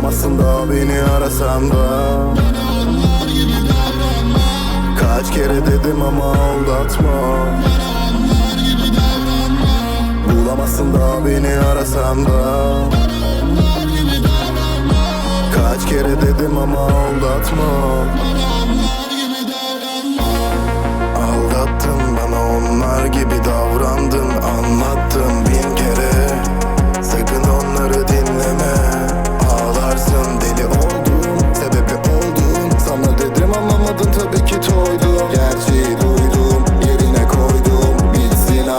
Bulamazsın da beni arasan da. Kaç kere dedim ama aldatma. Bulamazsın da beni arasan da. Kaç kere dedim ama aldatma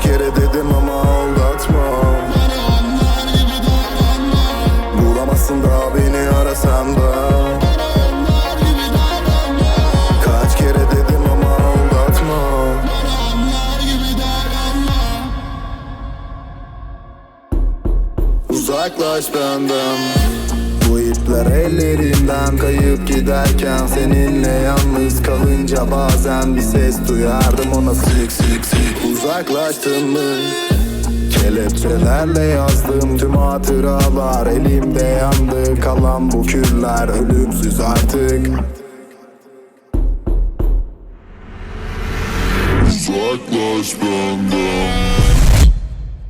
Kaç kere dedim ama aldatma. Bulamazsın da beni arasan da. Kaç kere dedim ama aldatma. Uzaklaş benden. Bu ipler ellerinden kayıp giderken Seninle yalnız kalınca bazen bir ses duyardım. Ona sık sık sık Uzaklaştın mı? Kelepçelerle yazdım. Tüm hatıralar Elimde yandı. Kalan bu küller Ölümsüz artık. Uzaklaş benden